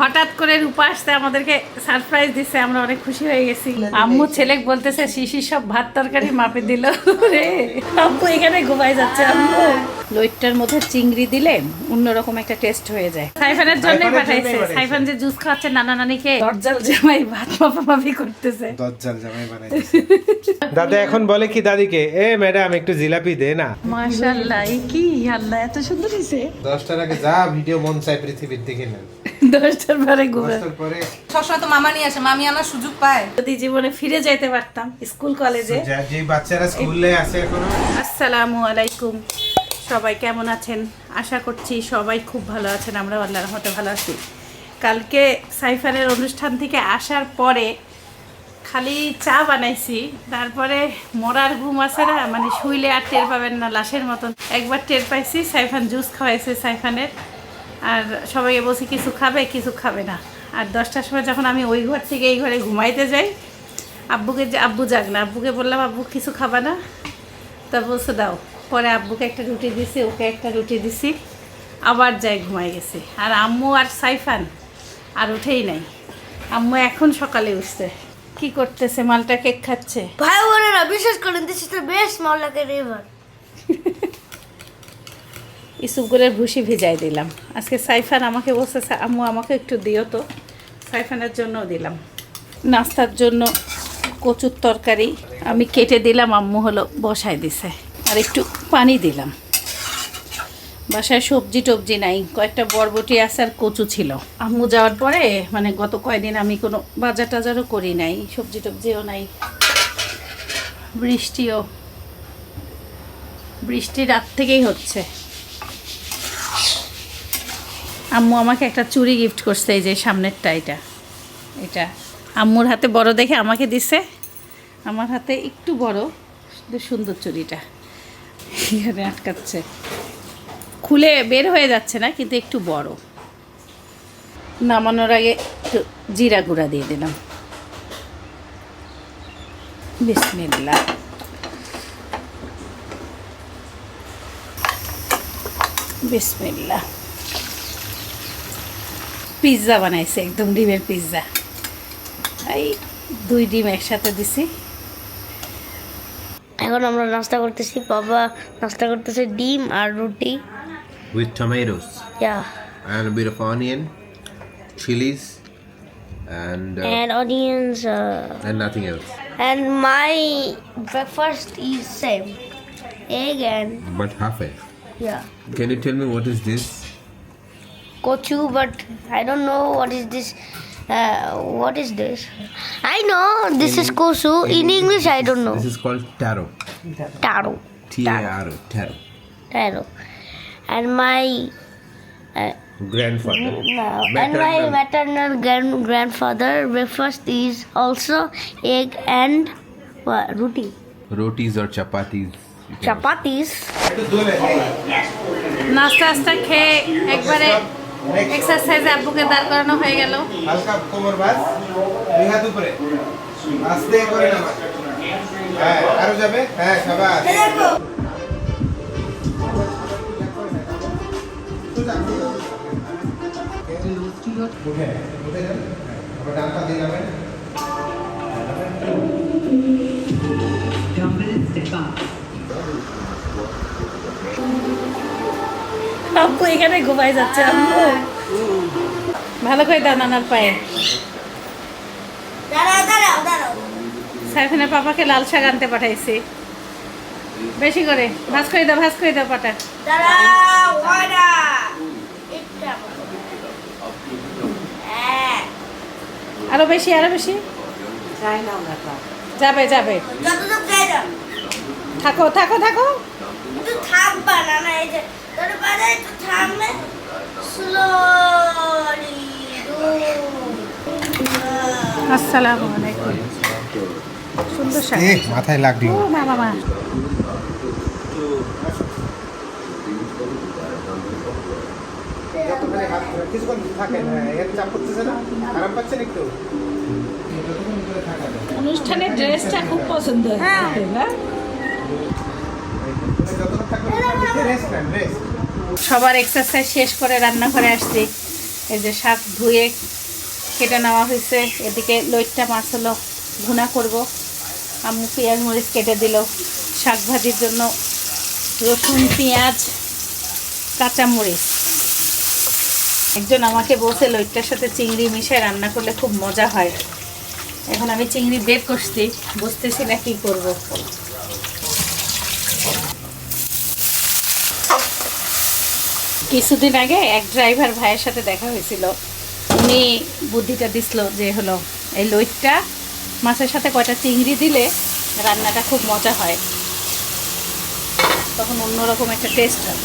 হঠাৎ করে রূপা আসতে আমাদেরকে সারপ্রাইজ দিছে আমরা অনেক খুশি হয়ে গেছি। আম্মু ছেলে বলতেছে শিশির সব ভাত তরকারি মাপে দিল রে। আম্মু এখানে ঘুমাই যাচ্ছে আম্মু। লইটটার মধ্যে চিংড়ি দিলে অন্যরকম একটা টেস্ট হয়ে যায়। সাইফানের জন্যই পাঠাইছে। সাইফান যে জুস খাচ্ছে নানা নানিকে দরজাল জামাই ভাত মাপামাপি করতেছে। দজ্জাল জামাই বানাই দাদা এখন বলে কি দাদিকে এ ম্যাডাম একটু জিলাপি দে না। মাশাআল্লাহ কি আল্লাহ এত সুন্দর হইছে। দশটার আগে যা ভিডিও মন চাই পৃথিবীর দিকে নেন। দশটার পরে ঘুরে সবসময় তো মামা নিয়ে আসে মামি আনার সুযোগ পায়। যদি জীবনে ফিরে যাইতে পারতাম স্কুল কলেজে। যে বাচ্চারা স্কুলে আছে এখনও। আসসালামু আলাইকুম। সবাই কেমন আছেন? আশা করছি সবাই খুব ভালো আছেন, আমরা আল্লাহ রহমতে ভালো আছি। কালকে সাইফানের অনুষ্ঠান থেকে আসার পরে খালি চা বানাইছি, তারপরে মরার ঘুম আছে না মানে শুইলে আর টের পাবেন না, লাশের মতন। একবার টের পাইছি, সাইফান জুস খাওয়াইছে সাইফানের। আর সবাইকে বলছি, কিছু খাবে কিছু খাবে না। আর দশটার সময় যখন আমি ওই ঘর থেকে এই ঘরে ঘুমাইতে যাই, আব্বুকে আব্বু যাক না আব্বুকে বললাম, আব্বু, কিছু খাবা না? তা বলছে, দাও। পরে আব্বুকে একটা রুটি দিছি ওকে একটা রুটি দিছি। আবার যাই ঘুমাই গেছে। আর আম্মু আর সাইফান আর উঠেই নাই। আম্মু এখন সকালে উঠছে। কি করতেছে? মালটা কেক খাচ্ছে? ভাই বোনেরা বিশ্বাস করেন দিস ইজ দ্য বেস্ট মাওলাকের এভার ইসুপগুলের ভুসি ভিজাই দিলাম। আজকে সাইফান আমাকে বলছে আম্মু আমাকে একটু দিও তো। সাইফানের জন্যও দিলাম। নাস্তার জন্য কচুর তরকারি আমি কেটে দিলাম। আম্মু হলো বসায় দিছে। আর একটু পানি দিলাম। বাসায় সবজি টবজি নাই, কয়েকটা বরবটি আছে আর কচু ছিল। আম্মু যাওয়ার পরে মানে গত কয়দিন আমি কোনো বাজার টাজারও করি নাই, সবজি টবজিও নাই। বৃষ্টিও, বৃষ্টি রাত থেকেই হচ্ছে। আম্মু আমাকে একটা চুড়ি গিফট করছে, এই যে সামনেরটা এটা। এটা আম্মুর হাতে বড় দেখে আমাকে দিছে, আমার হাতে একটু বড় সুন্দর চুড়িটা এখানে আটকাচ্ছে। খুলে বের হয়ে যাচ্ছে না, কিন্তু একটু বড়। নামানোর আগে একটু জিরা গুঁড়া দিয়ে দিলাম। বিসমিল্লা বিসমিল্লা পিৎজা বানাইছে, একদম ডিমের পিৎজা। এই দুই ডিম একসাথে দিছি। এখন আমরা নাস্তা করতেছি বাবা নাস্তা করতেছে ডিম আর রুটি with tomatoes yeah and a bit of onion chilies and uh, and onions uh, and nothing else and my breakfast is same egg and but half it yeah can you tell me what is this kochu but I don't know what is this uh, what is this I know this is kosu in English I don't know this is called taro taro T A R O taro taro and my uh, grandfather No, and my Maternal. maternal grand- grandfather breakfast is also egg and what, roti. rotis or chapatis you can- Chapatis. নাস্তা আস্তা খেয়ে একবারে এক্সারসাইজে আব্বুকে দাঁড় করানো হয়ে গেল। হালকা কোমর বাস দুই হাত উপরে। আস্তে করে নামা। হ্যাঁ আরও যাবে? হ্যাঁ সবাই উঠে উঠে যাবে আবার ডান পা যাবেন এখানে ঘুমাই যাচ্ছে আব্বু ভালো করে দাও নানার পায়ে। সাইফানের পাপাকে লাল শাক আনতে পাঠাইছি। বেশি করে। ভাজ করে দাও ভাজ করে দাও পাটা। হয় আরও বেশি আরও বেশি। যাবে যাবে। থাকো থাকো থাকো। থাকবা না এই যে বাজার একটু থামবে স্লোলি আসসালামু আলাইকুম। সুন্দর শাক মাথায় লাগল। ও মা বাবা যতখানি হাত কিছুক্ষণ থাকেন হ্যাঁ এর চাপ করতেছে না? আরাম পাচ্ছেন একটু? থাকা অনুষ্ঠানের ড্রেসটা খুব পছন্দ হয়েছে না? যতক্ষণ থাকবে রেস্ট নেন রেস্ট সবার এক্সারসাইজ শেষ করে রান্নাঘরে আসছি। এই যে শাক ধুয়ে কেটে নেওয়া হয়েছে। এদিকে লইট্টা মাছ হলো ভুনা করব। আম্মু পেঁয়াজ মরিচ কেটে দিল। শাক ভাজির জন্য রসুন, পেঁয়াজ কাঁচামরিচ একজন আমাকে বলছে লইট্টার সাথে চিংড়ি মিশিয়ে রান্না করলে খুব মজা হয়। এখন আমি চিংড়ি বের করছি, বুঝতেছি না কী করব। কিছুদিন আগে এক ড্রাইভার ভাইয়ের সাথে দেখা হয়েছিল। উনি বুদ্ধিটা দিছিল যে হলো, এই লইটটা মাছের সাথে কয়টা চিংড়ি দিলে রান্নাটা খুব মজা হয়। তখন অন্যরকম একটা টেস্ট হয়।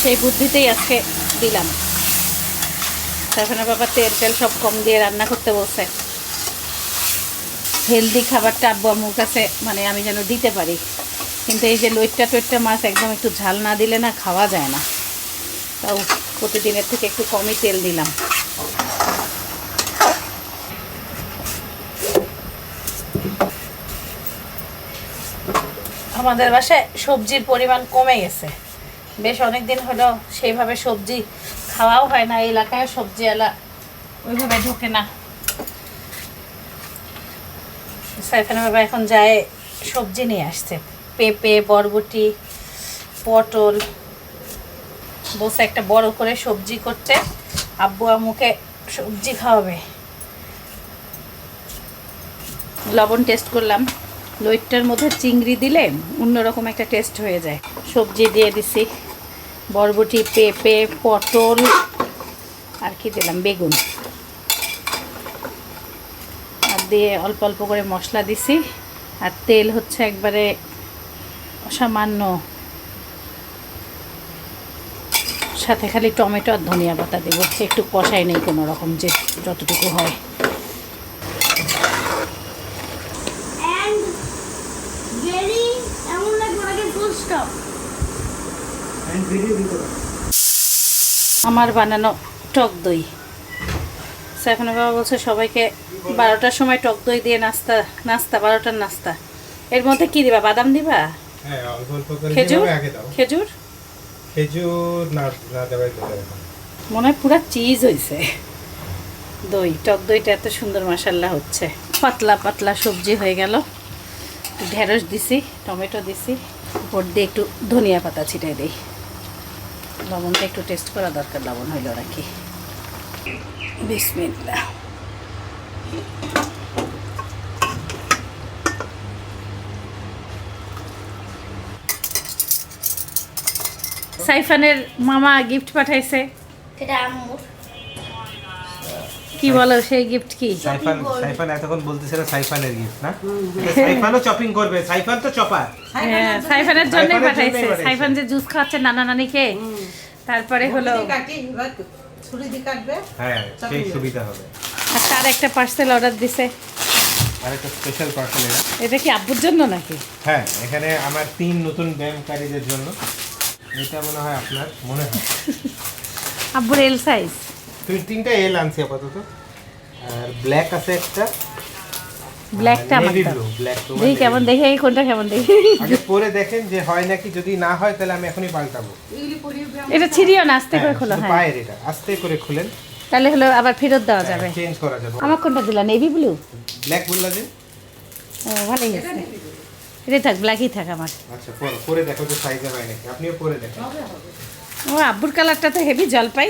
সেই বুদ্ধিতেই আজকে দিলাম। তারপরে বাবা তেল তেল সব কম দিয়ে রান্না করতে বলছে। হেলদি খাবারটা আব্বু আম্মুর কাছে মানে আমি যেন দিতে পারি। কিন্তু এই যে লইট্টা টইট্টা মাছ একদম একটু ঝাল না দিলে না খাওয়া যায় না। তাও প্রতিদিনের থেকে একটু কমই তেল দিলাম। আমাদের বাসায় সবজির পরিমাণ কমে গেছে। বেশ অনেক দিন হলো সেইভাবে সবজি খাওয়াও হয় না, এলাকায় সবজি এলা ওইভাবে ঢোকে না। সাইফানা বাবা এখন যায় সবজি নিয়ে আসছে। পেঁপে, বরবটি, পটল বসে একটা বড় করে সবজি করতে। আব্বু আম্মুকে সবজি খাওয়াবে। লবণ টেস্ট করলাম। লইটটার মধ্যে চিংড়ি দিলে অন্যরকম একটা টেস্ট হয়ে যায়। সবজি দিয়ে দিছি। বরবটি, পেঁপে, পটল, আর কি দিলাম? বেগুন। আর দিয়ে অল্প অল্প করে মশলা দিছি। আর তেল হচ্ছে একবারে সামান্য সাথে খালি টমেটো আর ধনিয়া পাতা দেবো। একটু কষাই নেই কোনো রকম যে যতটুকু হয়. আমার বানানো টক দই। সাইফানা বাবা বলছে সবাইকে বারোটার সময় টক দই দিয়ে নাস্তা নাস্তা বারোটার নাস্তা। এর মধ্যে কি দিবা? বাদাম দিবা? হ্যাঁ অল্প অল্প করে খেজুর? যেভাবে আগে দাও। খেজুর? খেজুর না না দেওয়াই তো মনে হয় পুরো চিজ হয়েছে দই, টক দইটা এত সুন্দর মশাল্লা হচ্ছে। পাতলা পাতলা সবজি হয়ে গেল। ঢেঁড়স দিছি, টমেটো দিছি। উপর দিয়ে একটু ধনিয়া পাতা ছিটাই দিই। লবণটা একটু টেস্ট করা দরকার, লবণ হইল রাখি বিসমিল্লা সাইফানের মামা গিফট পাঠাইছে। আম্মুর। কি বলো সেই গিফট কি? সাইফান সাইফান এতক্ষণ বলতেছিল সাইফানের গিফট না? সাইফানও চপিং করবে। সাইফান তো চপার হ্যাঁ, সাইফানের জন্যই সাইফানের পাঠাইছে। সাইফান যে জুস খাচ্ছে নানা নানিকে তারপরে হলো ছুরি দিয়ে কাটবে। হ্যাঁ সেই সুবিধা হবে। আর তার একটা পার্সেল অর্ডার দিছে। আর একটা স্পেশাল পার্সেল এটা এটা কি আব্বুর জন্য নাকি? হ্যাঁ এখানে আমার তিন নতুন ব্যায়ামকারীদের জন্য। এটা মনে হয় আপনার মনে হয়। আব্বুর এল সাইজ তুই তিনটা এল আনছি আপাতত। আর ব্ল্যাক আছে একটা। ব্ল্যাকটা আমার ব্লু ব্ল্যাক তো দেখি কেমন দেখি এই কোনটা কেমন দেখি। আগে পরে দেখেন যে হয় নাকি যদি না হয় তাহলে আমি এখনই পাল্টাবো। এটা ছিড়িও না আস্তে করে হ্যাঁ, খোলো হ্যাঁ। পায়ের এটা আস্তে করে খুলেন। তাহলে হলো আবার ফেরত দেওয়া যাবে। চেঞ্জ করা যাবে। আমার কোনটা দিলা নেভি ব্লু ব্ল্যাক বললা যে? ও ভালোই হয়েছে। এটাই থাক ব্ল্যাকই থাক আমার। আচ্ছা পরে পরে দেখো যে সাইজে হয় নাকি। আপনিও পরে দেখেন। ও আব্বুর কালারটা তো হেভি জলপাই।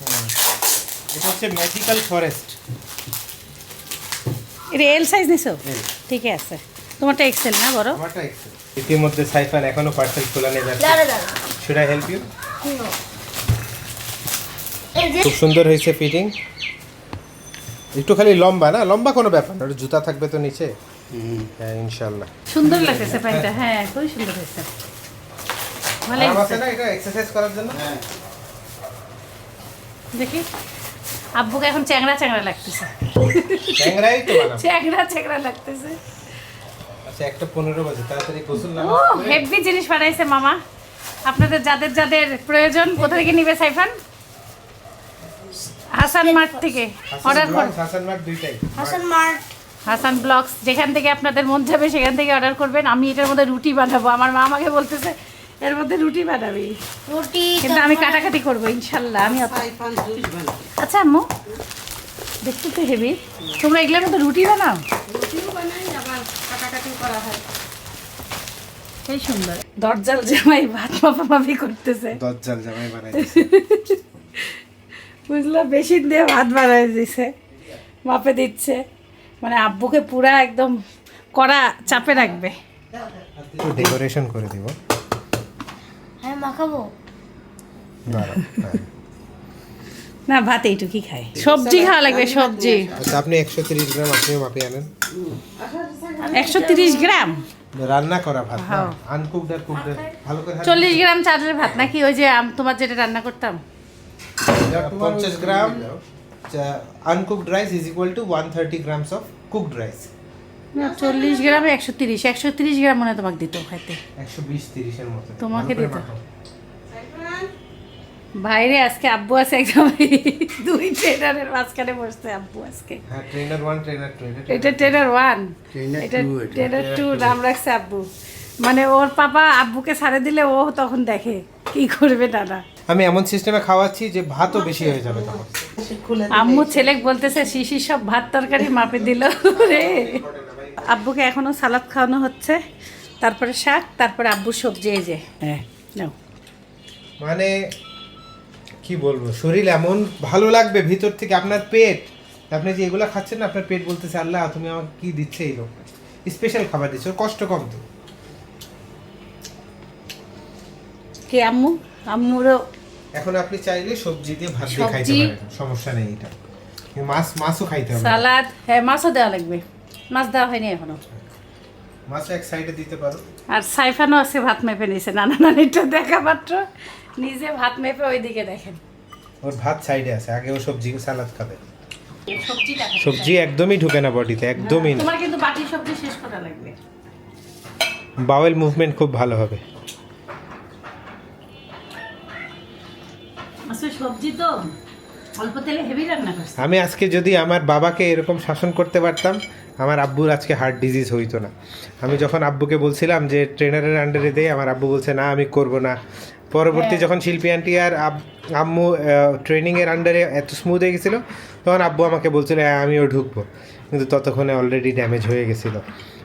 হুম। এটা হচ্ছে ম্যাজিক্যাল ফরেস্ট এটা এল সাইজ নিছো। ঠিকই আছে। তোমারটা এক্সেল না বড়? আমারটা একটু ইতিমধ্যে সাইফান এখনও পার্সেল খোলা নেই। শুড আই হেল্প ইউ খুব সুন্দর হয়েছে ফিটিং একটু খালি লম্বা না? লম্বা কোনো ব্যাপার না জুতা থাকবে তো নিচে। হ্যাঁ ইনশাল্লাহ সুন্দর লাগতেছে প্যান্টটা হ্যাঁ খুবই সুন্দর হয়েছে। হয়েছে আছে না এটা এক্সারসাইজ করার জন্য? দেখি। আব্বুকে এখন চ্যাংড়া চ্যাংড়া লাগতেছে। ট্যাংরাই তো চ্যাংড়া চ্যাংড়া লাগতেছে। আচ্ছা একটা পনেরো বাজে তাড়াতাড়ি গোসল না ও হেভি জিনিস বানাইছে মামা। আপনাদের যাদের যাদের প্রয়োজন কোথা থেকে নিবে সাইফান? হাসান মার্ট থেকে। অর্ডার করুন হাসান মার্ট দুইটাই। হাসান মার্ট। হাসান ব্লগস যেখান থেকে আপনাদের মন যাবে সেখান থেকে অর্ডার করবেন। আমি এটার মধ্যে রুটি বানাবো। আমার মা আমাকে বলতেছে এর মধ্যে রুটি বানাবি। রুটি কিন্তু আমি কাটাকাটি করব ইনশাল্লাহ। আমি আচ্ছা আম্মু দেখতে তো হেবি তোমরা এগুলোর মধ্যে রুটি বানাও? রুটিও বানাই আবার কাটাকাটিও করা হয়। সেই সুন্দর। দরজাল জামাই ভাত মাপামাপি করতেছে। দজ্জাল জামাই বানাই বুঝলো বেশি দিয়ে ভাত বানাই দিছে। মাপে দিচ্ছে। মানে আব্বুকে পুরা একদম কড়া চাপে রাখবে। একটু ডেকোরেশন করে দিব। হ্যাঁ মাখাবো। হ্যাঁ। না ভাত এইটুকুই খাই। সবজি খাওয়া লাগবে সবজি। আচ্ছা আপনি একশো তিরিশ গ্রাম আপনিও মাপিয়ে আনেন। একশো তিরিশ গ্রাম? রান্না করা ভাত হ্যাঁ। আনকুকড আর কুকড ভালো করে চল্লিশ গ্রাম চালের ভাত নাকি ওই যে আম- তোমার যেটা রান্না করতাম? পঞ্চাশ gram. Uncooked rice is equal to one thirty grams of cooked rice না চল্লিশ গ্রামে একশো তিরিশ একশো তিরিশ গ্রাম মনে তোমাকে দিত খাইতে। একশো বিশ তিরিশের মতো। তোমাকে দিতে। বাইরে আজকে আব্বু আছে একদম দুই ট্রেনারের মাঝখানে বসছে আব্বু আজকে। হ্যাঁ ট্রেনার ওয়ান ট্রেনার টু এটা ট্রেনার ওয়ান Trainer এটা two এটা। ট্রেনার টু নাম রাখছে আব্বু। মানে ওর পাপা আব্বুকে ছাড়ে দিলে ও তখন দেখে কি করবে দাদা? আমি এমন সিস্টেমে খাওয়াচ্ছি যে ভাতও বেশি হয়ে যাবে তখন। আম্মু ছেলে বলতেছে শিশির সব ভাত তরকারি মাপে দিল রে। আব্বুকে এখনও সালাদ খাওয়ানো হচ্ছে। তারপরে শাক তারপরে আব্বুর সবজি এই যে। হ্যাঁ। মানে কি বলব শরীর এমন ভালো লাগবে ভিতর থেকে আপনার পেট। আপনি যে এগুলো খাচ্ছেন না আপনার পেট বলতেছে আল্লাহ তুমি আমাকে কি দিচ্ছে এই লোক স্পেশাল খাবার দিচ্ছে ওর কষ্ট কম তো। কে আম্মু? আম্মুরও এখন আপনি চাইলে সবজি দিয়ে ভাত দিয়ে খাইতে সবজি। পারেন সমস্যা নেই এটা। মাছ মাছও খাইতে হবে। সালাদ হ্যাঁ মাছও দেওয়া লাগবে। মাছ দেওয়া হয়নি এখনও। মাছ এক সাইডে দিতে পারো। আর সাইফানও আছে ভাত মেপে নিছে। নানা নানিটা দেখা মাত্র। নিজে ভাত মেপে ওইদিকে দেখেন। ওর ভাত সাইডে আছে আগে ও সবজি সালাদ খাবে। সবজিটা সবজি একদমই ঢুকে না বডিতে একদমই না তোমার কিন্তু বাকি সবজি শেষ করা লাগবে। বাওয়েল মুভমেন্ট খুব ভালো হবে। আসলে সবজি তো অল্প তেলে হেভি রান্না করছে। আমি আজকে যদি আমার বাবাকে এরকম শাসন করতে পারতাম আমার আব্বুর আজকে হার্ট ডিজিজ হইতো না। আমি যখন আব্বুকে বলছিলাম যে ট্রেনারের আন্ডারে দেয় আমার আব্বু বলছে না আমি করব না। পরবর্তী যখন শিল্পী আন্টি আর আম্মু ট্রেনিংয়ের আন্ডারে এত স্মুথ হয়ে গেছিল তখন আব্বু আমাকে বলছিল হ্যাঁ আমিও ঢুকবো। কিন্তু ততক্ষণে অলরেডি ড্যামেজ হয়ে গেছিল।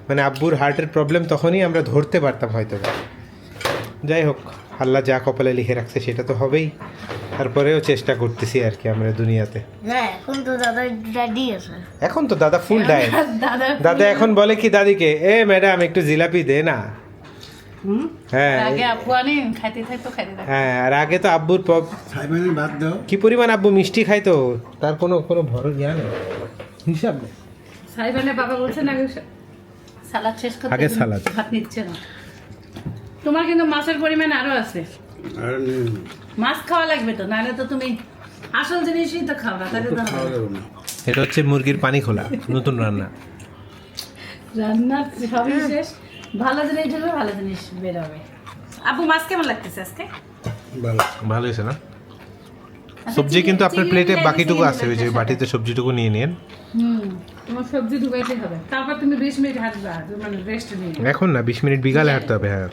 মানে আব্বুর হার্টের প্রবলেম তখনই আমরা ধরতে পারতাম হয়তো যাই হোক। আল্লাহ যা কপালে লিখে রাখছে সেটা তো হবেই। তারপরেও চেষ্টা করতেছি আর কি আমরা দুনিয়াতে। না এখন তো দাদা ড্যাডি আছে। এখন তো দাদা ফুল ডায়েট দাদা দাদা এখন বলে কি দাদিকে এ ম্যাডাম একটু জিলাপি দে না। হ্যাঁ। হ্যাঁ আর আগে তো আব্বুর কি পরিমাণ আব্বু মিষ্টি খাইতো? তার কোনো কোনো ভরো জ্ঞান নেই। হিসাব নেই। বাবা বলছেন আগে সালাদ শেষ করতে আগে সালাদ। ভাত নিচ্ছে না। তোমার কিন্তু মাছের পরিমাণ আরও আছে। আর মাছ খাওয়া লাগবে তো নাহলে তো তুমি আসল জিনিসই তো খাও না তাহলে তো। এটা হচ্ছে মুরগির পানি খোলা নতুন রান্না। রান্নার সবই শেষ। ভালো জিনিস ঢুকবে ভালো জিনিস বেরোবে। আব্বু মাছ কেমন লাগতেছে আজকে? ভালো। ভালো হয়েছে না? আচ্ছা, সবজি কিন্তু আপনার প্লেটে বাকিটুকু আছে ওই যে বাটিতে সবজিটুকু নিয়ে নিন। তোমার সবজি ঢুকাইতে হবে। তারপর তুমি বিশ মিনিট হাঁটবা মানে রেস্ট নিয়ে এখন না বিশ মিনিট বিকালে হাঁটতে হবে হ্যাঁ।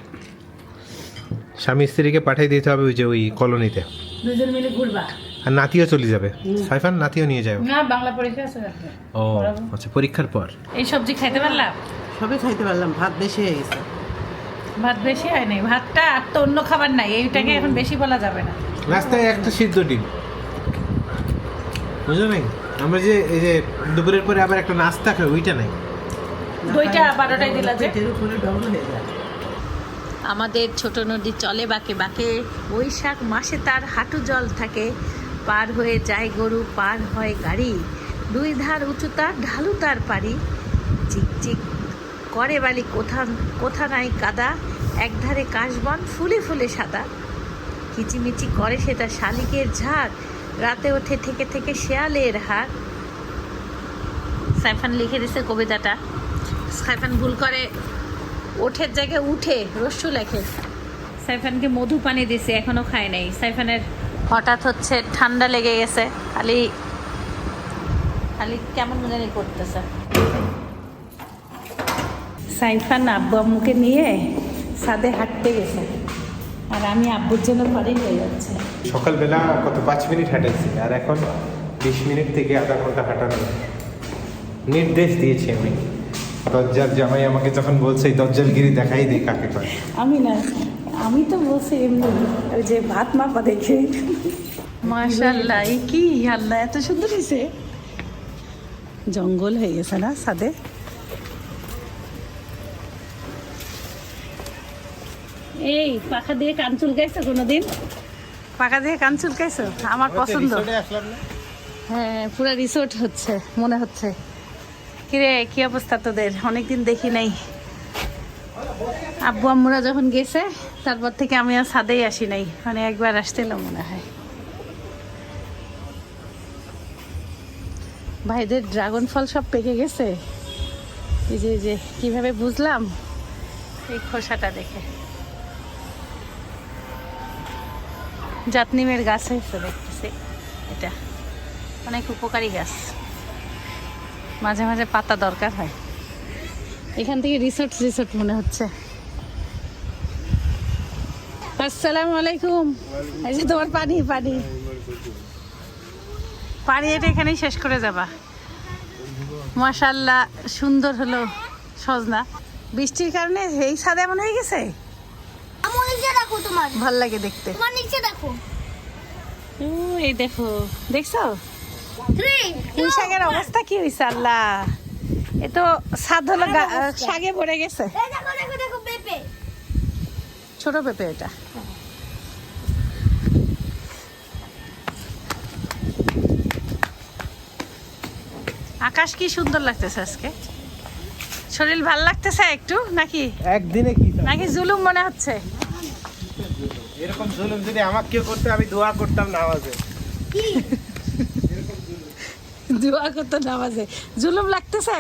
স্বামী স্ত্রীকে পাঠিয়ে দিতে হবে ওই যে ওই কলোনিতে। দুজন মিলে ঘুরবা? আর নাতিও চলে যাবে। সাইফান নাতিও নিয়ে যাবে না বাংলা পরীক্ষা আছে ও আচ্ছা পরীক্ষার পর। এই সবজি খাইতে পারলাম? সবই খাইতে পারলাম ভাত বেশি হয়ে গেছে। ভাত বেশি হয় নাই। ভাতটা আর তো অন্য খাবার নাই এইটাকে এখন বেশি বলা যাবে না। রাস্তায় একটা সিদ্ধ ডিম। বুঝলো নাই? আমরা যে এই যে দুপুরের পরে আবার একটা নাস্তা খাই ওইটা নাই। দুইটা বারোটায় দিলা যে? উপরে ডবল হয়ে যায়। আমাদের ছোট নদী চলে বাঁকে বাঁকে। বৈশাখ মাসে তার হাঁটু জল থাকে। পার হয়ে যায় গরু, পার হয় গাড়ি। দুই ধার উঁচু তার, ঢালু তার পারি চিকচিক করে বালি, কোথা কোথা নাই কাদা। একধারে কাশবন, ফুলে ফুলে সাদা। কিচিমিচি করে সে তার শালিকের ঝাড় রাতে ওঠে থেকে থেকে শেয়ালের হাড় সাইফান লিখে দিছে কবিতাটা। সাইফান ভুল করে ওঠের জায়গায় উঠে রস্যু লেখে। সাইফানকে মধু পানি দিছে এখনও খায় নাই। সাইফানের হঠাৎ হচ্ছে ঠান্ডা লেগে গেছে। খালি খালি কেমন জানি করতেছে। সাইফান আব্বু আম্মুকে নিয়ে সাদে হাঁটতে গেছে। আর আমি আব্বুর জন্য পরেই হয়ে যাচ্ছে। সকালবেলা কত পাঁচ মিনিট হাঁটাইছি আর এখন বিশ মিনিট থেকে আধা ঘণ্টা হাঁটানো। নির্দেশ দিয়েছি আমি। দজ্জাল জামাই আমাকে যখন বলছে এই দজ্জালগিরি দেখাই দিই কাকে কয়। আমি না আমি তো বলছি এমনি যে ভাত মাপা দেখে। মাশাল্লাহ কি আল্লাহ এত সুন্দর হয়েছে জঙ্গল হয়ে গেছে না সাদে এই পাখা দিয়ে কান চুলকাইছো কোনোদিন? পাখা দিয়ে কান চুলকাইছো? আমার পছন্দ। হ্যাঁ পুরো রিসোর্ট হচ্ছে মনে হচ্ছে। কিরে, কি অবস্থা তোদের? অনেকদিন দেখি নাই। আব্বু, আম্মুরা যখন গেছে, তারপর থেকে আমি আর ছাদেই আসি নাই। মানে একবার আসতেলাম মনে হয়। ভাইদের ড্রাগন ফল সব পেকে গেছে? এই যে যে, কীভাবে বুঝলাম? এই খোসাটা দেখে। জাতনিমের গাছ হয়েছে দেখতেছি। এটা অনেক উপকারী গাছ। মাঝে মাঝে পাতা দরকার হয়। এখান থেকে রিসোর্ট রিসোর্ট মনে হচ্ছে। আসসালামু আলাইকুম। এই যে তোমার পানি পানি। পানি এটা এখানেই শেষ করে যাবা। মাশাল্লাহ সুন্দর হলো সজনা। বৃষ্টির কারণে এই ছাদ এমন হয়ে গেছে? দেখো তোমার। ভালো লাগে দেখতে। তোমার নিচে দেখো। এই দেখো। দেখছ? পুঁই শাকের অবস্থা কি হয়েছে আল্লাহ? এ তো ছাদ হলো শাকে ভরে গেছে। এই দেখো দেখো দেখো পেঁপে। ছোট পেঁপে এটা। আকাশ কি সুন্দর লাগতেছে আজকে? শরীর ভালো লাগতেছে একটু নাকি? একদিনে কি নাকি জুলুম মনে হচ্ছে? এরকম জুলুম যদি আমাকে কেউ করতে আমি দোয়া করতাম নামাজে। দোয়া করতে নামাজে। জুলুম লাগতেছে।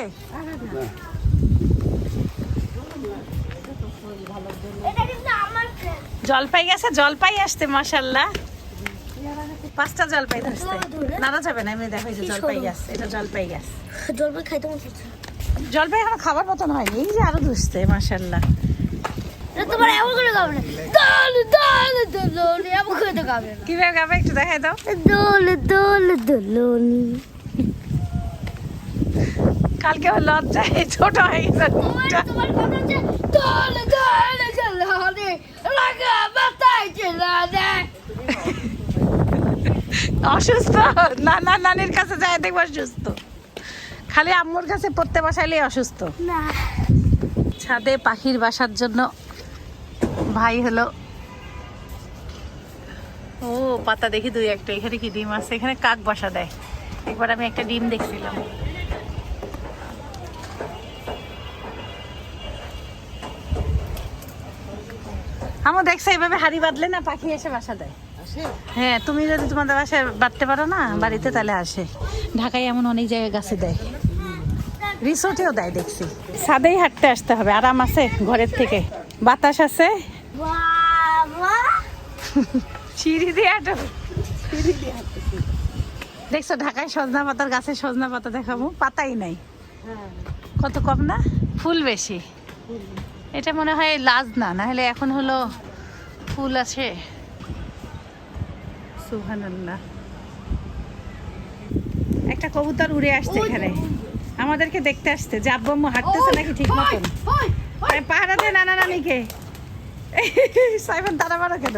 জলপাই গেছে জলপাই আসতে মাসাল্লাহ পাঁচটা জলপাই ধরছে নাড়া যাবে না এমনি দেখো জলপাই গাছ এটা জলপাই গাছ। জলপাই খাইতে জলপাই এখন খাবার মতন হয়নি এই যে আরও ধুসছে মাসাল্লাহ তোমার এমন করে খাবে না। দোল দোল দোলনি এমন করে তো না। কীভাবে গাবে একটু দেখাই দাও। দোল দোল দোলনি কালকে লজ্জায় ছোট হয়ে গেছে অসুস্থ না না নানির কাছে যায় দেখব অসুস্থ খালি আম্মুর কাছে পড়তে বসাইলেই অসুস্থ ছাদে পাখির বাসার জন্য ভাই হলো ও পাতা দেখি দুই একটা এখানে কি ডিম আছে এখানে কাক বাসা দেয় একবার আমি একটা ডিম দেখছিলাম আমার দেখছ এইভাবে হাড়ি বাঁধলে না পাখি এসে বাসা দেয়। হ্যাঁ তুমি যদি তোমাদের বাসায় বাঁধতে পারো না বাড়িতে তাহলে আসে। ঢাকায় এমন অনেক জায়গায় গাছে দেয়। রিসোর্টেও দেয় দেখছি। ছাদেই হাঁটতে আসতে হবে আরাম আছে ঘরের থেকে। বাতাস আছে। সিঁড়ি দিয়ে হাঁটো। সিঁড়ি দিয়ে দেখছ ঢাকায় সজনা পাতার গাছে সজনা পাতা দেখাবো পাতাই নাই। কত কম না? ফুল বেশি। এটা মনে হয় লাজ না না হলে এখন হলো ফুল আছে। একটা কবুতর উড়ে আসছে এখানে। আমাদেরকে দেখতে আসছে যে আব্বু হাঁটতেছে নাকি ঠিক মতন পাহারা দে নানা নানিকে। সাইফান তারা বারো কেন?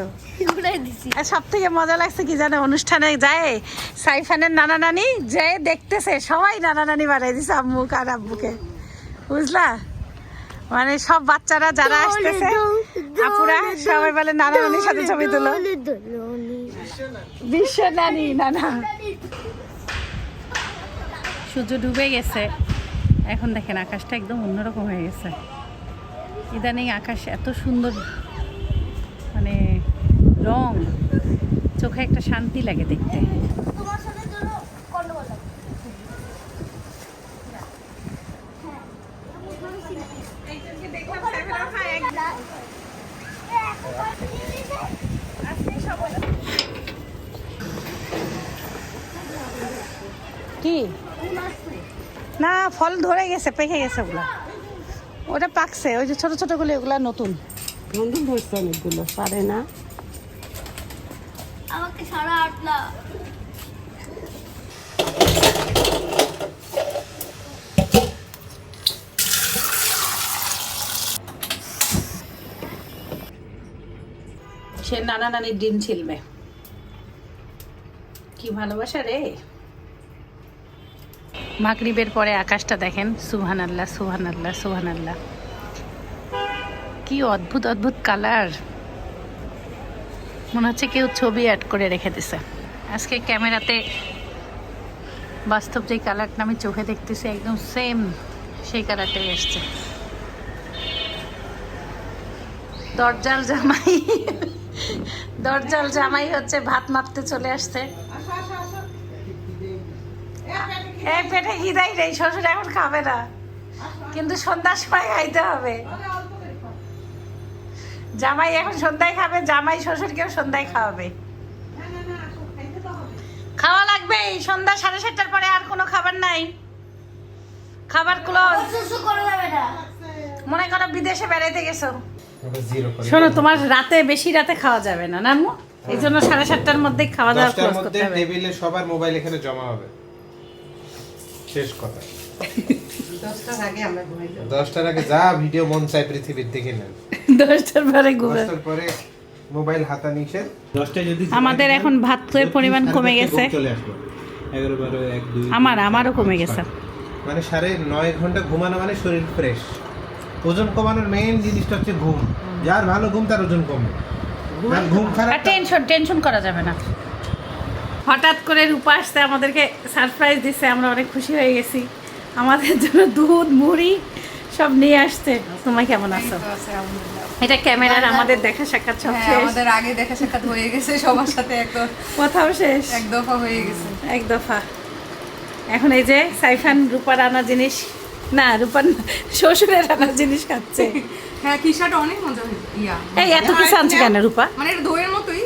আর সব থেকে মজা লাগছে কি জানো অনুষ্ঠানে যায় সাইফানের নানা নানি যে দেখতেছে সবাই নানা নানি বানাই দিছে আম্মু আর আব্বুকে। বুঝলা? মানে সব বাচ্চারা যারা আসতেছে আপুরা সবাই বলে নানা নানির সাথে ছবি তুলো। বিশ্ব নানি নানা। সূর্য ডুবে গেছে। এখন দেখেন আকাশটা একদম অন্যরকম হয়ে গেছে। ইদানিং আকাশ এত সুন্দর মানে রং চোখে একটা শান্তি লাগে দেখতে। ফল ধরে গেছে পেকে গেছে ওগুলো। ওটা পাকছে ওই যে ছোটগুলো এগুলো নতুন। নতুন ধরছে অনেকগুলো পারে না। আমাকে সারা সে নানা নানির ডিম ছিলবে। কি ভালোবাসা রে। মাগরিবের পরে আকাশটা দেখেন সুহান আল্লাহ সুহান আল্লাহ সুহান আল্লাহ কি অদ্ভুত অদ্ভুত কালার। মনে হচ্ছে কেউ ছবি অ্যাড করে রেখে দিছে। আজকে ক্যামেরাতে বাস্তব যে কালারটা আমি চোখে দেখতেছি, একদম সেম সেই কালারটাই এসছে দরজাল জামাই দরজাল জামাই হচ্ছে ভাত মারতে চলে আসছে। এই পেটে খিদাই নেই শ্বশুর এখন খাবে না। কিন্তু সন্ধ্যার সময় খাইতে হবে। জামাই এখন সন্ধ্যায় খাবে জামাই শ্বশুরকেও সন্ধ্যায় খাওয়াবে। খাওয়া লাগবে এই সন্ধ্যা সাড়ে সাতটার পরে আর কোনো খাবার নাই। খাবার ক্লোজ মনে করো বিদেশে বেড়াইতে গেছো। শোনো তোমার রাতে বেশি রাতে খাওয়া যাবে না নানমু? এই জন্য সাড়ে সাতটার মধ্যে খাওয়া দাওয়া ক্লোজ করতে হবে। টেবিলে সবার মোবাইল এখানে জমা হবে। শেষ কথা। দশটার আগে যা ভিডিও মন চাই পৃথিবীর দিকে নেন। দশটার পরে দশটার পরে মোবাইল হাতা নিষেধ। দশটায় যদি আমাদের এখন ভাতের পরিমাণ কমে গেছে। চলে আসব। এগারো বারো এক দুই আমার আমারও কমে গেছে। মানে সাড়ে নয় ঘণ্টা ঘুমানো মানে শরীর ফ্রেশ। ওজন কমানোর মেইন জিনিসটা হচ্ছে ঘুম। যার ভালো ঘুম তার ওজন কমে। ঘুম খারাপ টেনশন টেনশন করা যাবে না। হঠাৎ করে রূপা আসতে আমাদেরকে সারপ্রাইজ দিচ্ছে আমরা অনেক খুশি হয়ে গেছি। আমাদের জন্য দুধ মুড়ি সব নিয়ে আসছে। তোমার কেমন আছো? এটা ক্যামেরার আমাদের দেখা সাক্ষাৎ সব হ্যাঁ শেষ। আমাদের আগে দেখা সাক্ষাৎ হয়ে গেছে সবার সাথে এক কথাও শেষ। এক দফা হয়ে গেছে। এক দফা। এখন এই যে সাইফান রূপার আনা জিনিস না রূপার শ্বশুরের আনা জিনিস খাচ্ছে। হ্যাঁ খিসাটা অনেক মজা হয়েছে। ইয়া এই এত কিছু আনছো কেন রূপা? মানে এটা দইয়ের মতোই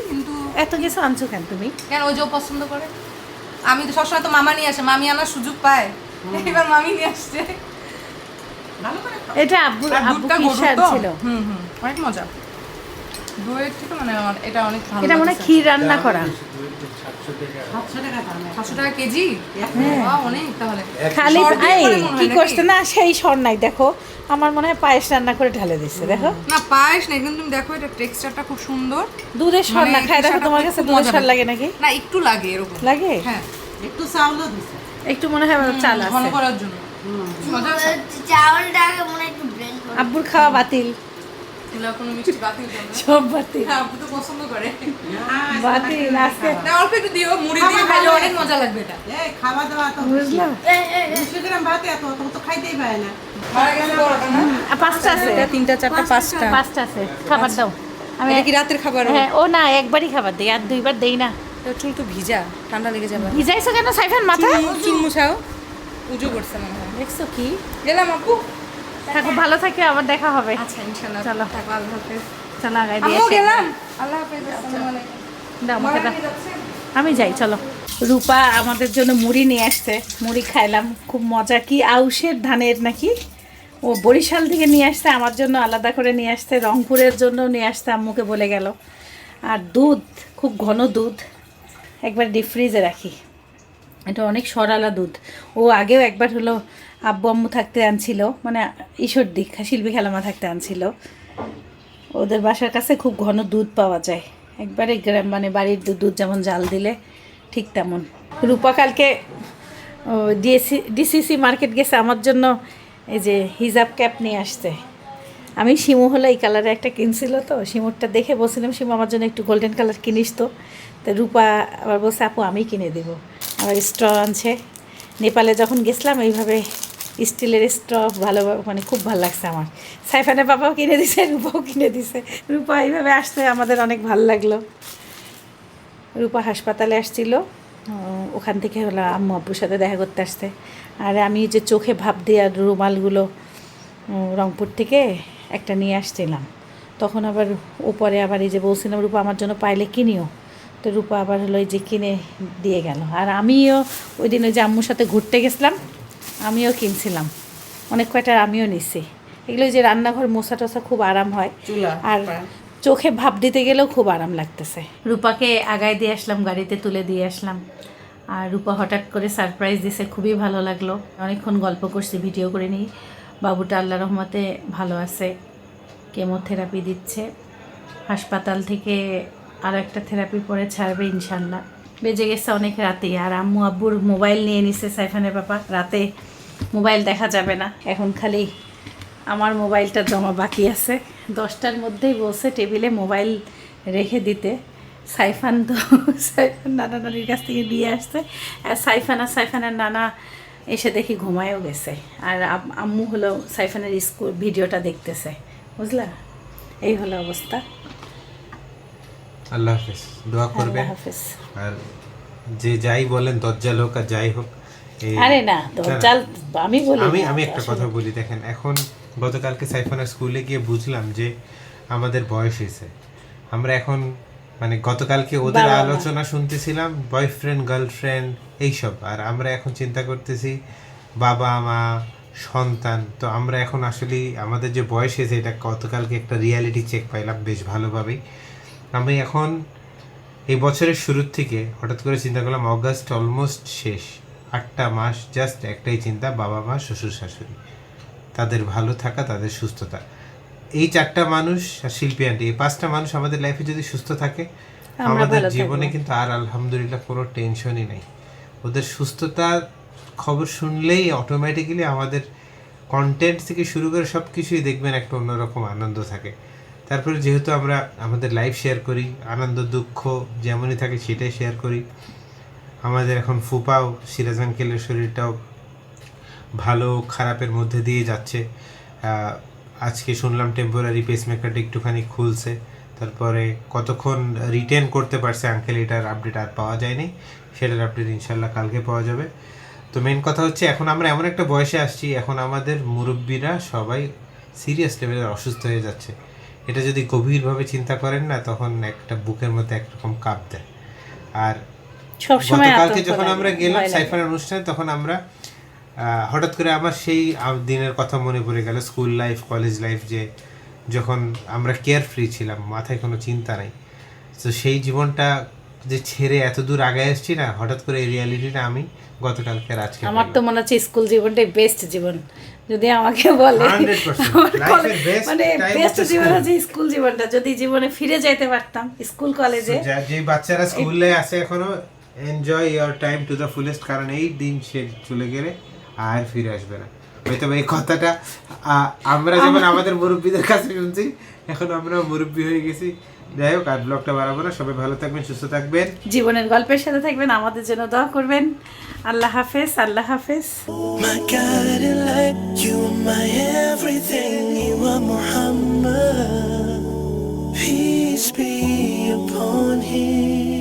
এত কিছু আনছো কেন তুমি? কেন ওই যে পছন্দ করে? আমি তো সবসময় তো মামা নিয়ে আসে মামি আনার সুযোগ পায়। এবার মামি নিয়ে আসছে। এটা আব্বু আব্বু কিসার ছিল? হুম হুম। অনেক মজা। দইয়ের থেকে মানে এটা অনেক ভালো এটা মনে হয় ক্ষীর রান্না করা। খালি এই হয় কি করছে না সেই সর নাই দেখো। আমার মনে হয় পায়েস রান্না করে ঢালে দিচ্ছে দেখো। না পায়েস না কিন্তু তুমি দেখো এটা টেক্সচারটা খুব সুন্দর। দুধের সর মানে না দেখো তোমার কাছে দুধের সর লাগে। লাগে নাকি? না একটু লাগে এরকম। লাগে? হ্যাঁ। একটু চাউলও দিছে। একটু মনে হয় চাল ঘন করার জন্য। মজা আছে। চাউলটা আগে মনে একটু আব্বুর খাওয়া বাতিল। সব বাতিল। হ্যাঁ, আপু তো পছন্দ করে। বাতিল আজকে না অল্প একটু দিও মুড়ি দিয়ে খাইলে অনেক মজা লাগবে এটা। এই খাওয়া দাওয়া তো বুঝলাম। দুশো গ্রাম এত অত তো খাইতেই পারে না। মারা গেছে বড়টা না? আ, পাঁচটা আছে। তিনটা চারটা পাঁচটা পাঁচটা। আছে। খাবার দাও। আমি কি রাতের খাবার? হ্যাঁ ও না একবারই খাবার দিই আর দুইবার দেই না। চুল তো ভিজা ঠান্ডা লেগে যাবে। ভিজাইছো কেন সাইফান মাথা? চুল মুছাও। উজু করছে মনে হয়। দেখছ কি? গেলাম আপু। থাকো ভালো থাকে আবার দেখা হবে। আচ্ছা ইনশাআল্লাহ। চলো। থাকো আল্লাহ হাফেজ। চলো আগাই দিয়ে আমিও গেলাম। আল্লাহ হাফেজ আসসালামু আলাইকুম। দাও আমাকে দাও। আমি যাই চলো। রূপা আমাদের জন্য মুড়ি নিয়ে আসছে। মুড়ি খাইলাম খুব মজা। কি আউশের ধানের নাকি? ও বরিশাল থেকে নিয়ে আসতে আমার জন্য আলাদা করে নিয়ে আসতে রংপুরের জন্য নিয়ে আসতে আম্মুকে বলে গেল। আর দুধ খুব ঘন দুধ। একবার ডিপ ফ্রিজে রাখি। এটা অনেক সরালা দুধ। ও আগেও একবার হলো আব্বু আম্মু থাকতে আনছিল মানে ঈশ্বর দীক্ষা, শিল্পী খেলামা থাকতে আনছিল। ওদের বাসার কাছে খুব ঘন দুধ পাওয়া যায়। একবারে গ্রাম মানে বাড়ির দুধ দুধ যেমন জাল দিলে ঠিক তেমন। রূপা কালকে ডিএসি ডিসিসি মার্কেট গেছে, আমার জন্য এই যে হিজাব ক্যাপ নিয়ে আসছে। আমি শিমু হলো এই কালারে একটা কিনছিল তো, শিমুরটা দেখে বলছিলাম, শিমু, আমার জন্য একটু গোল্ডেন কালার কিনিস তো। তো রূপা আবার বলছে, আপু আমি কিনে দেব। আবার স্ট্র আনছে। নেপালে যখন গেছিলাম, এইভাবে স্টিলের স্ট্র ভালো মানে খুব ভালো লাগছে আমার। সাইফানের বাবাও কিনে দিছে, রূপাও কিনে দিছে। রূপা এইভাবে আসতে আমাদের অনেক ভালো লাগল। রূপা হাসপাতালে আসছিল ওখান থেকে হলো আম্মু আব্বুর সাথে দেখা করতে আসতে আর আমি যে চোখে ভাব দেওয়ার রুমালগুলো রংপুর থেকে একটা নিয়ে আসছিলাম। তখন আবার উপরে আবার এই যে বলছিলাম, রূপা, আমার জন্য পাইলে কিনিও। তো রূপা আবার হলো এই যে কিনে দিয়ে গেল। আর আমিও ওই দিন ওই যে আম্মুর সাথে ঘুরতে গেছিলাম আমিও কিনছিলাম। অনেক কয়টা আমিও নিছি। এগুলো যে রান্নাঘর মোছা টোসা খুব আরাম হয়। আর চোখে ভাব দিতে গেলেও খুব আরাম লাগতেছে। রূপাকে আগায় দিয়ে আসলাম গাড়িতে তুলে দিয়ে আসলাম। আর রূপা হঠাৎ করে সারপ্রাইজ দিছে খুবই ভালো লাগল। অনেকক্ষণ গল্প করছি ভিডিও করে নিই। বাবুটা আল্লাহ রহমতে ভালো আছে কেমোথেরাপি দিচ্ছে। হাসপাতাল থেকে আর একটা থেরাপি পরে ছাড়বে ইনশাল্লাহ বেজে গেছে অনেক রাতে আর আম্মু আব্বুর মোবাইল নিয়ে নিছে সাইফানের বাবা রাতে মোবাইল দেখা যাবে না। এখন খালি আমার মোবাইলটা জমা বাকি আছে। দশটার মধ্যেই বসে টেবিলে মোবাইল রেখে দিতে। সাইফান তো সাইফান নানা নানির কাছ থেকে নিয়ে আসছে। আর সাইফান আর সাইফানের নানা এসে দেখি ঘুমায়ও গেছে। আর আম্মু হলো সাইফানের স্কুল ভিডিওটা দেখতেছে। বুঝলা? এই হলো অবস্থা। আল্লাহ হাফেজ। দোয়া আল্লাহ হাফেজ। আর যে যাই বলেন দজ্জাল হোক আর যাই হোক আরে না দজ্জাল আমি বলি আমি আমি একটা কথা বলি দেখেন এখন গতকালকে সাইফানের স্কুলে গিয়ে বুঝলাম যে আমাদের বয়স হয়েছে। আমরা এখন মানে গতকালকে ওদের আলোচনা শুনতেছিলাম বয়ফ্রেন্ড গার্লফ্রেন্ড এইসব। আর আমরা এখন চিন্তা করতেছি বাবা মা সন্তান তো আমরা এখন আসলে আমাদের যে বয়স হয়েছে এটা গতকালকে একটা রিয়ালিটি চেক পাইলাম বেশ ভালোভাবেই। আমি এখন এই বছরের শুরুর থেকে হঠাৎ করে চিন্তা করলাম অগাস্ট অলমোস্ট শেষ। আটটা মাস জাস্ট একটাই চিন্তা বাবা মা শ্বশুর শাশুড়ি। তাদের ভালো থাকা তাদের সুস্থতা। এই চারটা মানুষ আর শিল্পী আন্টি এই পাঁচটা মানুষ আমাদের লাইফে যদি সুস্থ থাকে আমাদের জীবনে কিন্তু আর আলহামদুলিল্লাহ কোনো টেনশনই নেই। ওদের সুস্থতার খবর শুনলেই অটোমেটিক্যালি আমাদের কন্টেন্ট থেকে শুরু করে সব কিছুই দেখবেন একটা অন্যরকম আনন্দ থাকে। তারপরে যেহেতু আমরা আমাদের লাইফ শেয়ার করি আনন্দ দুঃখ যেমনই থাকে সেটাই শেয়ার করি। আমাদের এখন ফুপাও সিরাজ আঙ্কেলের শরীরটাও ভালো খারাপের মধ্যে দিয়ে যাচ্ছে। আজকে শুনলাম টেম্পোরারি পেসমেকারটা একটুখানি খুলছে। তারপরে কতক্ষণ রিটেন করতে পারছে আঙ্কেল এটার আপডেট আর পাওয়া যায়নি। সেটার আপডেট ইনশাল্লাহ কালকে পাওয়া যাবে। তো মেন কথা হচ্ছে, এখন আমরা এমন একটা বয়সে আসছি, এখন আমাদের মুরব্বীরা সবাই সিরিয়াস লেভেলের অসুস্থ হয়ে যাচ্ছে। এটা যদি গভীরভাবে চিন্তা করেন না, তখন একটা বুকের মধ্যে একরকম কাপ দেয়। আর সবসময় গতকালকে যখন আমরা গেলাম ভয় অনুষ্ঠানে তখন আমরা হঠাৎ করে আমার সেই দিনের কথা মনে পড়ে গেল স্কুল লাইফ কলেজ লাইফ যে যখন আমরা কেয়ার ফ্রি ছিলাম মাথায় কোনো চিন্তা নাই। তো সেই জীবনটা যে ছেড়ে এত দূর আগে এসেছি না হঠাৎ করে এই রিয়ালিটিটা আমি গতকালকে আজকে আমার তো মনে হচ্ছে স্কুল জীবনটাই বেস্ট জীবন। যদি আমাকে বলে 100% আমার Life কলে- এর best মানে বেস্ট জীবন হচ্ছে স্কুল জীবনটা। যদি জীবনে ফিরে যাইতে পারতাম স্কুল কলেজে যে বাচ্চারা স্কুলে আছে এখনও enjoy your time to the fullest কারণ এই দিন সে চলে গেলে আর ফিরে আসবে না। হয়তো এই কথাটা আমরা যেমন আমাদের মুরব্বীদের কাছে শুনছি এখন আমরা মুরব্বী হয়ে গেছি। যাই হোক আর ব্লগটা বাড়াবো না। সবাই ভালো থাকবেন সুস্থ থাকবেন। জীবনের গল্পের সাথে থাকবেন আমাদের জন্য দোয়া করবেন। আল্লাহ হাফেজ আল্লাহ হাফেজ। Peace be upon him.